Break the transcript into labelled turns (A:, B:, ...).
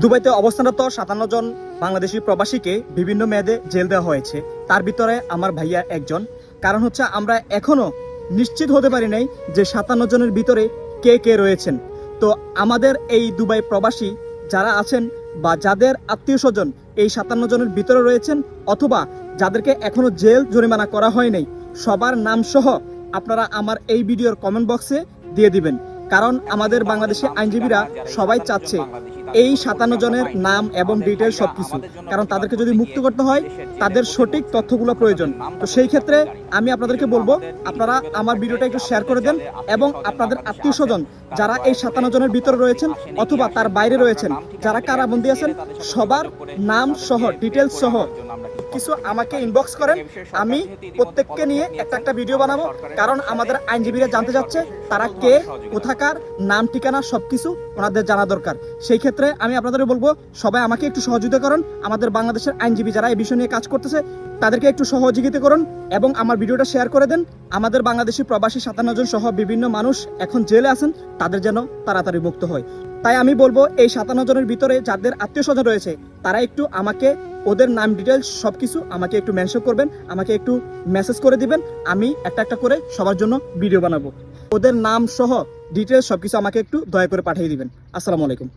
A: দুবাইতে অবস্থানরত সাতান্ন জন বাংলাদেশি প্রবাসীকে বিভিন্ন মেয়াদে জেল দেওয়া হয়েছে। তার ভিতরে আমার ভাইয়া একজন। কারণ হচ্ছে আমরা এখনও নিশ্চিত হতে পারি নাই যে সাতান্ন জনের ভিতরে কে কে রয়েছেন। তো আমাদের এই দুবাই প্রবাসী যারা আছেন বা যাদের আত্মীয় স্বজন এই সাতান্ন জনের ভিতরে রয়েছেন অথবা যাদেরকে এখনও জেল জরিমানা করা হয় নাই, সবার নাম সহ আপনারা আমার এই ভিডিওর কমেন্ট বক্সে দিয়ে দিবেন। কারণ আমাদের বাংলাদেশে আইনজীবীরা সবাই চাচ্ছে এই সাতান্ন জনের নাম এবং ডিটেলস সবকিছু। কারণ তাদেরকে যদি মুক্ত করতে হয়, তাদের সঠিক তথ্যগুলো প্রয়োজন। তো সেই ক্ষেত্রে আমি আপনাদেরকে বলব, আপনারা আমার ভিডিওটা একটু শেয়ার করে দেন এবং আপনাদের আত্মীয় স্বজন যারা এই সাতান্ন জনের ভিতরে রয়েছেন অথবা তার বাইরে রয়েছেন, যারা কারাবন্দি আছেন, সবার নাম সহ ডিটেলস সহ কিছু আমাকে ইনবক্স করেন। আমি প্রত্যেককে নিয়ে একটা একটা ভিডিও বানাবো। কারণ আমাদের আইনজীবীরা জানতে যাচ্ছে তারা কে, কোথাকার, নাম ঠিকানা সবকিছু ওনাদের জানা দরকার। সেই ক্ষেত্রে আমি আপনাদের বলব, সবাই আমাকে একটু সহযোগিতা করুন। আমাদের বাংলাদেশের আইনজীবী যারা এই বিষয় নিয়ে কাজ করতেছে, তাদেরকে একটু সহযোগিতা করুন এবং আমার ভিডিওটা শেয়ার করে দেন। আমাদের বাংলাদেশি প্রবাসী সাতান্ন জন সহ বিভিন্ন মানুষ এখন জেলে আছেন, তাদের যেন তাড়াতাড়ি মুক্ত হয়। তাই আমি বলব, এই সাতান্ন জনের ভিতরে যাদের আত্মীয় স্বজন রয়েছে, তারা একটু আমাকে ওদের নাম ডিটেলস সবকিছু আমাকে একটু মেনশন করবেন, আমাকে একটু মেসেজ করে দিবেন, আমি একটা একটা করে সবার জন্য ভিডিও বানাবো। ওদের নাম সহ ডিটেলস সবকিছু আমাকে একটু দয়া করে পাঠিয়ে দিবেন। আসসালামু আলাইকুম।